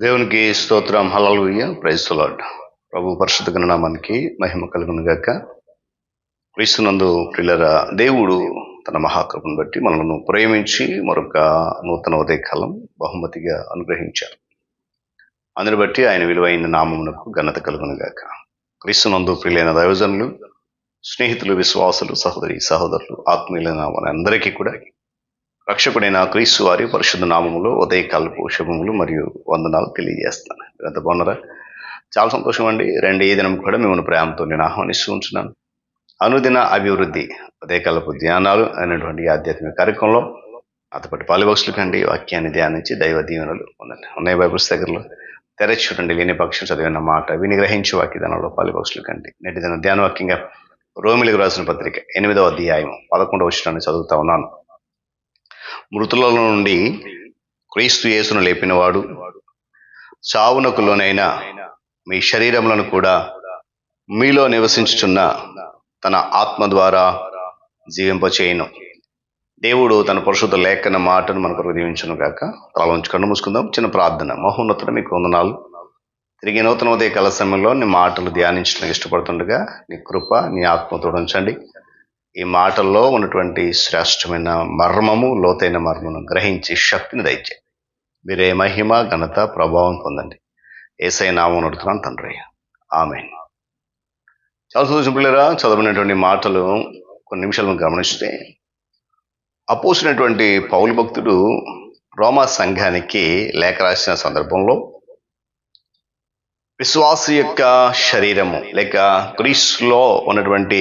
దేవునికి స్తోత్రం. హలలుయ్య ప్రైస్తులాడ్ ప్రభు పరిశుద్ధ గణనామానికి మహిమ కలుగును గాక క్రీస్తునందు ప్రిల్లరా దేవుడు తన మహాకృపను బట్టి మనలను ప్రేమించి మరొక నూతన ఉదయకాలం బహుమతిగా అనుగ్రహించారు. అందుని బట్టి ఆయన విలువైన నామమునకు ఘనత కలుగును గాక క్రీస్తునందు ప్రియులైన దైవజనులు స్నేహితులు విశ్వాసులు సహోదరి సహోదరులు ఆత్మీయులైన మనందరికీ కూడా రక్షకుడైన క్రీస్తు వారి పరిశుద్ధ నామములో ఉదయకాలపు శుభములు మరియు వందనాలు తెలియజేస్తాను. ఎంత బాగున్నారా? చాలా సంతోషం అండి. రెండు ఈ దినం కూడా మిమ్మల్ని ప్రేమతో నేను ఆహ్వానిస్తూ ఉంటున్నాను. అనుదిన అభివృద్ధి ఉదయకాలపు ధ్యానాలు అనేటువంటి ఆధ్యాత్మిక కార్యక్రమంలో అతపటి పాలిబాక్సులు కండి వాక్యాన్ని ధ్యానించి దైవ దీవెనలు ఉందండి ఉన్నాయి బైబుల్స్ దగ్గరలో. తెరచి చూడండి. లేని పక్షం చదివిన మాట విని గ్రహించి వాక్యదానంలో పాలిబాక్సులు కండి నేటి దిన ధ్యాన వాక్యంగా రోమిలకు రాసిన పత్రిక ఎనిమిదవ అధ్యాయం పదకొండవ వచ్చినాన్ని చదువుతా ఉన్నాను. మృతులలో నుండి క్రీస్తు యేసును లేపినవాడు చావునకు లోనైన మీ శరీరములను కూడా మీలో నివసించుచున్న తన ఆత్మ ద్వారా జీవింపచేయను. దేవుడు తన పరిశుద్ధ లేఖన మాటను మనకు దీవించను గాక. తల ఉంచుకొని మూసుకుందాం. చిన్న ప్రార్థన. మహోన్నతుడు మీకు వందనాలు. తిరిగి నూతన ఉదయ కాల సమయంలో నీ మాటలు ధ్యానించడానికి ఇష్టపడుతుండగా నీ కృప నీ ఆత్మతో ఉంచండి. ఈ మాటల్లో ఉన్నటువంటి శ్రేష్టమైన మర్మము లోతైన మర్మను గ్రహించి శక్తిని దయచేయండి. మీరే మహిమ ఘనత ప్రభావం పొందండి. ఏసై నామం నడుతున్నాను తండ్రి. ఆమె చాలా సంతోషం పిల్లరా చదవనటువంటి మాటలు కొన్ని నిమిషాలు గమనిస్తే అపోసినటువంటి పౌలు భక్తుడు రోమా సంఘానికి లేఖ రాసిన సందర్భంలో విశ్వాస యొక్క శరీరము లేక క్రీస్లో ఉన్నటువంటి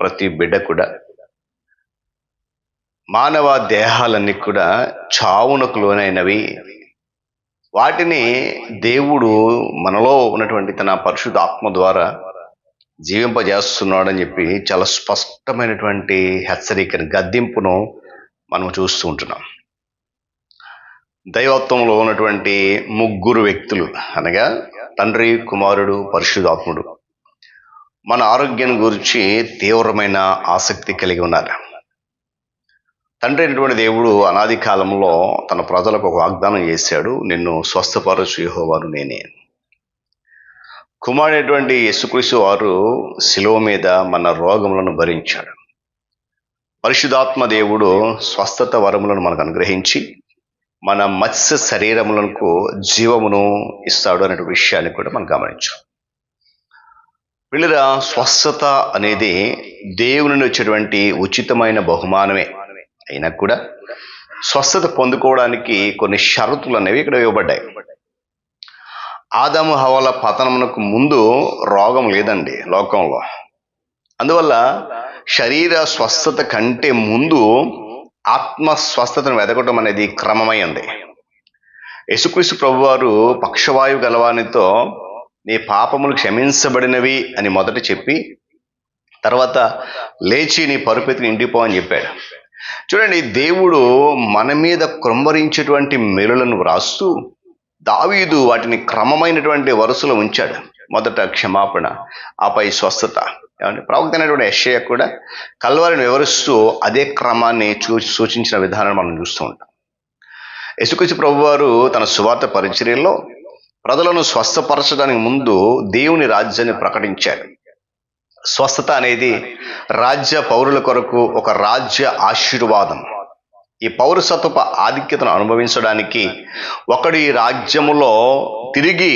ప్రతి బిడ్డ కూడా మానవ దేహాలన్నీ కూడా చావునకు లోనైనవి. వాటిని దేవుడు మనలో ఉన్నటువంటి తన పరిశుద్ధ ఆత్మ ద్వారా జీవింపజేస్తున్నాడని చెప్పి చాలా స్పష్టమైనటువంటి హెచ్చరికను గద్దింపును మనం చూస్తూ ఉంటున్నాం. దైవత్వంలో ఉన్నటువంటి ముగ్గురు వ్యక్తులు అనగా తండ్రి కుమారుడు పరిశుధాత్ముడు మన ఆరోగ్యం గురించి తీవ్రమైన ఆసక్తి కలిగి ఉన్నారు. తండ్రి అయినటువంటి దేవుడు అనాది కాలంలో తన ప్రజలకు ఒక వాగ్దానం చేశాడు నిన్ను స్వస్థపరచు యెహోవాను నేనే. కుమారుడైనటువంటి యేసుక్రీస్తు వారు శిలువ మీద మన రోగములను భరించాడు. పరిశుధాత్మ దేవుడు స్వస్థత వరములను మనకు అనుగ్రహించి మన మత్స్య శరీరములకు జీవమును ఇస్తాడు అనే విషయాన్ని కూడా మనం గమనించాం. వీళ్ళ స్వస్థత అనేది దేవుని నుండి వచ్చేటువంటి ఉచితమైన బహుమానమే. అయినా కూడా స్వస్థత పొందుకోవడానికి కొన్ని షరతులు అనేవి ఇక్కడ ఇవ్వబడ్డాయి. ఆదాము హవాల పతనమునకు ముందు రోగం లేదండి లోకంలో. అందువల్ల శరీర స్వస్థత కంటే ముందు ఆత్మ స్వస్థతను వెతకటం అనేది క్రమమైంది యేసుక్రీస్తు ప్రభువారు పక్షవాయు గలవానితో నీ పాపములు క్షమించబడినవి అని మొదట చెప్పి తర్వాత లేచి నీ పరుపెత్తికి ఇంటిపో అని చెప్పాడు. చూడండి దేవుడు మన మీద కృంభరించేటువంటి మెలులను వ్రాస్తూ దావీదు వాటిని క్రమమైనటువంటి వరుసలో ఉంచాడు. మొదట క్షమాపణ ఆపై స్వస్థత. ఏమంటే ప్రవక్త అయినటువంటి కూడా కల్వారిని వివరిస్తూ అదే క్రమాన్ని చూ సూచించిన విధానం మనం చూస్తూ ఉంటాం. యశుకృషి ప్రభు వారు తన సువార్త పరిచర్యలో ప్రజలను స్వస్థపరచడానికి ముందు దేవుని రాజ్యాన్ని ప్రకటించారు. స్వస్థత అనేది రాజ్య పౌరుల కొరకు ఒక రాజ్య ఆశీర్వాదం. ఈ పౌరసత్వపు ఆధిక్యతను అనుభవించడానికి ఒకడు ఈ రాజ్యములో తిరిగి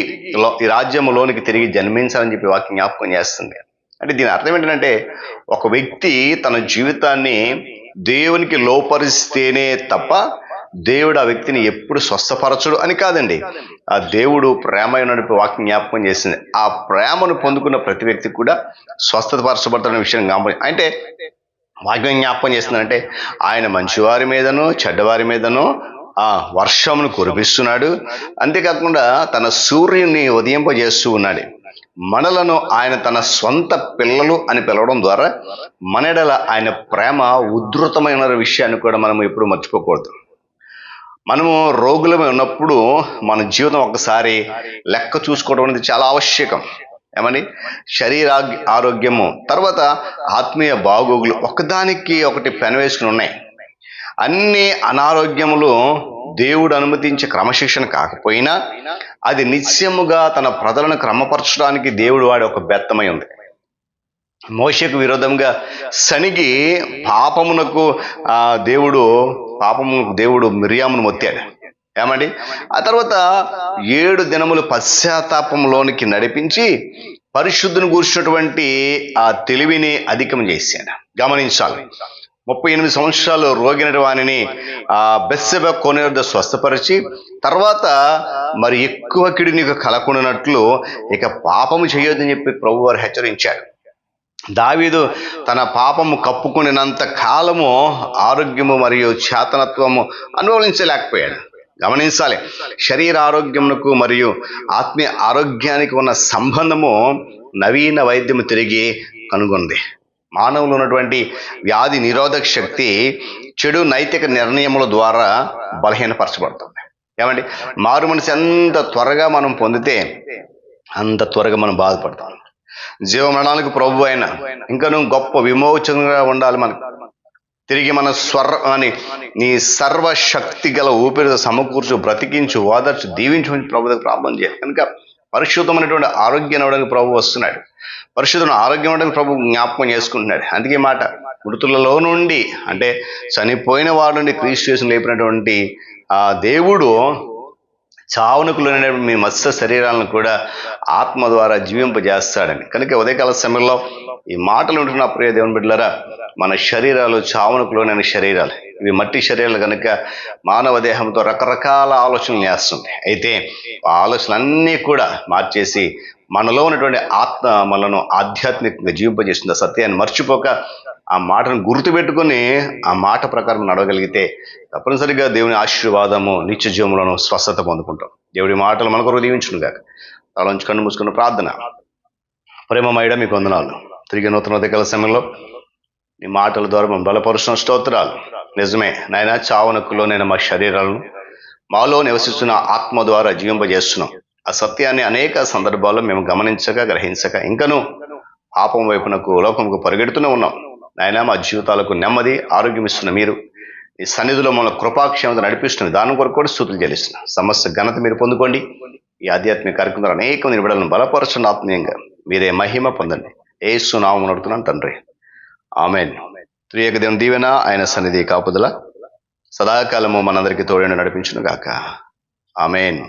ఈ రాజ్యములోనికి తిరిగి జన్మించాలని చెప్పి వాక్యం జ్ఞాపకం చేస్తుంది. అంటే దీని అర్థం ఏంటంటే ఒక వ్యక్తి తన జీవితాన్ని దేవునికి లోపరిస్తేనే తప్ప దేవుడు ఆ వ్యక్తిని ఎప్పుడు స్వస్థపరచడు అని కాదండి. ఆ దేవుడు ప్రేమ నడిపి వాక్యం జ్ఞాపకం చేసింది. ఆ ప్రేమను పొందుకున్న ప్రతి వ్యక్తి కూడా స్వస్థపరచబడుతున్న విషయం జ్ఞాపకం అంటే వాక్యం జ్ఞాపకం చేస్తుందంటే ఆయన మంచివారి మీదనో చెడ్డవారి మీదనో ఆ వర్షమును కురిపిస్తున్నాడు. అంతేకాకుండా తన సూర్యుని ఉదయింపజేస్తూ ఉన్నాడు. మనలను ఆయన తన సొంత పిల్లలు అని పిలవడం ద్వారా మనడల ఆయన ప్రేమ ఉధృతమైన విషయాన్ని కూడా మనం ఎప్పుడు మర్చిపోకూడదు. మనము రోగులమై ఉన్నప్పుడు మన జీవితం ఒకసారి లెక్క చూసుకోవడం అనేది చాలా ఆవశ్యకం. ఏమని? శరీర ఆరోగ్యము. తర్వాత ఆత్మీయ బాగోగులు ఒకదానికి ఒకటి పెనవేసుకుని ఉన్నాయి. అన్ని అనారోగ్యములు దేవుడు అనుమతించే క్రమశిక్షణ కాకపోయినా అది నిత్యముగా తన ప్రజలను క్రమపరచడానికి దేవుడు వాడి ఒక బెత్తమై ఉంది. మోషకు విరోధంగా శనిగి పాపమునకు ఆ దేవుడు పాపమునకు దేవుడు మిరియామును మొత్తాడు. ఏమండి? ఆ తర్వాత ఏడు దినములు పశ్చాత్తాపంలోనికి నడిపించి పరిశుద్ధిని కూర్చున్నటువంటి ఆ తెలివిని అధికం చేశాడు. గమనించాలి. ముప్పై ఎనిమిది సంవత్సరాలు రోగిన వాణిని ఆ బెస్సెబ కొనేద స్వస్థపరిచి తర్వాత మరి ఎక్కువ కిడి నీకు కలకుండానట్లు ఇక పాపము చేయొద్దని చెప్పి ప్రభు వారు హెచ్చరించారు. దావీదు తన పాపము కప్పుకునినంత కాలము ఆరోగ్యము మరియు చేతనత్వము అనుభవించలేకపోయాడు. గమనించాలి శరీర ఆరోగ్యమునకు మరియు ఆత్మీయ ఆరోగ్యానికి ఉన్న సంబంధము నవీన వైద్యము తిరిగి కనుగొంది. మానవులు ఉన్నటువంటి వ్యాధి నిరోధక శక్తి చెడు నైతిక నిర్ణయముల ద్వారా బలహీనపరచబడుతుంది. ఏమండి? మారు మనిషి ఎంత త్వరగా మనం పొందితే అంత త్వరగా మనం బాధపడతాం. జీవమరణాలకు ప్రభు అయిన ఇంకను గొప్ప విమోచనగా ఉండాలి మనకు. తిరిగి మన స్వర అని నీ సర్వశక్తి గల ఊపిరితో సమకూర్చు బ్రతికించు ఓదర్చు దీవించు అని ప్రభు చేయాలి. కనుక పరిశుద్ధమైనటువంటి ఆరోగ్యం అవడానికి ప్రభు వస్తున్నాడు. పరిశుద్ధమైన ఆరోగ్యం అవడానికి ప్రభు జ్ఞాపకం చేసుకుంటున్నాడు. అందుకే మాట మృతులలో నుండి అంటే చనిపోయిన వారి నుండి క్రీస్తు చేసిన లేపినటువంటి ఆ దేవుడు చావునకులైన మీ మత్స్య శరీరాలను కూడా ఆత్మ ద్వారా జీవింపజేస్తాడని. కనుక ఉదయకాల సమయంలో ఈ మాటలు ఉంటున్న ప్రియ దేవుని బిడ్డలరా మన శరీరాలు చావునకులోనైన శరీరాలు. ఇవి మట్టి శరీరాలు కనుక మానవ దేహంతో రకరకాల ఆలోచనలు చేస్తుంది అయితే ఆ ఆలోచనలన్నీ కూడా మార్చేసి మనలో ఉన్నటువంటి ఆత్మ మనను ఆధ్యాత్మికంగా జీవింపజేస్తుంది. సత్యాన్ని మర్చిపోక ఆ మాటను గుర్తుపెట్టుకొని ఆ మాట ప్రకారం నడవగలిగితే తప్పనిసరిగా దేవుని ఆశీర్వాదము నిత్య జీవములను స్వస్థత పొందుకుంటాం. దేవుడి మాటలు మన కొరకు దీవించును కాక తలంచి కన్ను మూసుకున్న ప్రార్థన. ప్రేమమైడ మీకు వందనాలు. తిరిగి నూతన ఉదయకాల సమయంలో నీ మాటల ద్వారా మేము బలపరుచిన స్తోత్రాలు. నిజమే నాయన చావనకులోనైనా మా శరీరాలను మాలో నివసిస్తున్న ఆత్మ ద్వారా జీవింపజేస్తున్నాం. ఆ సత్యాన్ని అనేక సందర్భాల్లో మేము గమనించక గ్రహించక ఇంకనూ పాపం వైపునకు లోకంకు పరిగెడుతూనే ఉన్నాం. నాయన మా జీవితాలకు నెమ్మది ఆరోగ్యం ఇస్తున్న మీరు. ఈ సన్నిధిలో మన కృపాక్షేమత నడిపిస్తున్న దాని కొరకు కూడా స్థుతులు చెల్లిస్తున్నాం. సమస్త ఘనత మీరు పొందుకోండి. ఈ ఆధ్యాత్మిక కార్యక్రమాలు అనేక మంది విడలను బలపరచండి ఆత్మీయంగా. మీరే మహిమ పొందండి. ఏ నామం నడుతున్నాను తండ్రి. ఆమెన్. త్రియక దేవుని దీవెన ఆయన సన్నిధి కాపుదల. సదాకాలము మనందరికీ తోడని నడిపించును గాక ఆమెన్.